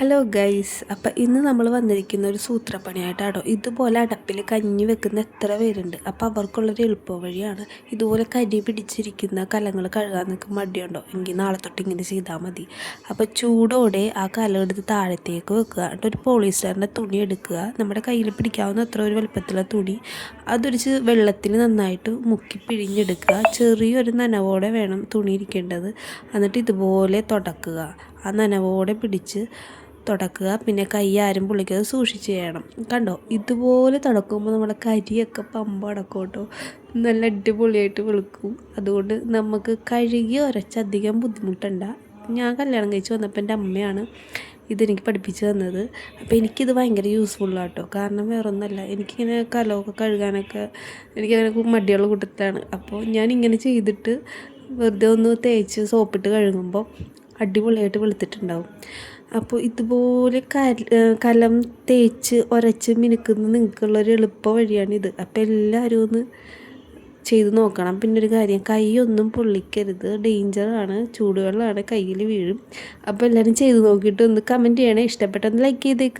Hello guys അപ്പം ഇന്ന് നമ്മൾ വന്നിരിക്കുന്ന ഒരു സൂത്രപ്പണിയായിട്ടാണോ ഇതുപോലെ അടപ്പിൽ കഞ്ഞി വെക്കുന്ന എത്ര പേരുണ്ട്? അപ്പോൾ അവർക്കുള്ളൊരു എളുപ്പ വഴിയാണ് ഇതുപോലെ കരി പിടിച്ചിരിക്കുന്ന കലങ്ങൾ കഴുകാൻ നിൽക്കുന്ന മടിയുണ്ടോ? എങ്കിൽ നാളെ തൊട്ട് ഇങ്ങനെ ചെയ്താൽ മതി. അപ്പോൾ ചൂടോടെ ആ കലം എടുത്ത് താഴത്തേക്ക് വെക്കുക. എന്നിട്ട് ഒരു പോളിസ്റ്ററിന്റെ തുണി എടുക്കുക. നമ്മുടെ കയ്യിൽ പിടിക്കാവുന്ന അത്ര ഒരു വലുപ്പത്തിലുള്ള തുണി. അതൊരിച്ച് വെള്ളത്തിൽ നന്നായിട്ട് മുക്കി പിഴിഞ്ഞെടുക്കുക. ചെറിയൊരു നനവോടെ വേണം തുണി ഇരിക്കേണ്ടത്. എന്നിട്ട് ഇതുപോലെ തുടക്കുക. ആ നനവോടെ പിടിച്ച് തുടക്കുക. പിന്നെ കൈ ആരും പൊളിക്കാതെ സൂക്ഷിച്ച് ചെയ്യണം കണ്ടോ? ഇതുപോലെ തുടക്കുമ്പോൾ നമ്മുടെ കരിയൊക്കെ പമ്പ അടക്കും കേട്ടോ. നല്ല അടിപൊളിയായിട്ട് വെളുക്കും. അതുകൊണ്ട് നമുക്ക് കഴുകി ഉരച്ചധികം ബുദ്ധിമുട്ടണ്ട. ഞാൻ കല്യാണം കഴിച്ച് വന്നപ്പോൾ എന്റെ അമ്മയാണ് ഇതെനിക്ക് പഠിപ്പിച്ചു തന്നത്. അപ്പോൾ എനിക്കിത് ഭയങ്കര യൂസ്ഫുള്ളാട്ടോ കാരണം വേറൊന്നല്ല എനിക്കിങ്ങനെ കലമൊക്കെ കഴുകാനൊക്കെ എനിക്കങ്ങനെ മടിയുള്ള കൂട്ടത്തിലാണ്. അപ്പോൾ ഞാൻ ഇങ്ങനെ ചെയ്തിട്ട് വെറുതെ ഒന്ന് തേച്ച് സോപ്പിട്ട് കഴുകുമ്പോൾ അടിപൊളിയായിട്ട് വെളുത്തിട്ടുണ്ടാവും. അപ്പോൾ ഇതുപോലെ കലം തേച്ച് ഒരച്ച് മിനുക്കുന്ന നിങ്ങൾക്കുള്ളൊരു എളുപ്പ വഴിയാണിത് അപ്പോൾ എല്ലാവരും ഒന്ന് ചെയ്ത് നോക്കണം. പിന്നെ ഒരു കാര്യം കൈയൊന്നും പൊള്ളിക്കരുത്. ഡേഞ്ചറാണ് ചൂടുവെള്ളമാണ് കയ്യിൽ വീഴും. അപ്പോൾ എല്ലാവരും ചെയ്ത് നോക്കിയിട്ട് ഒന്ന് കമന്റ് ചെയ്യണേ. ഇഷ്ടപ്പെട്ടൊന്ന് ലൈക്ക് ചെയ്തേക്ക്.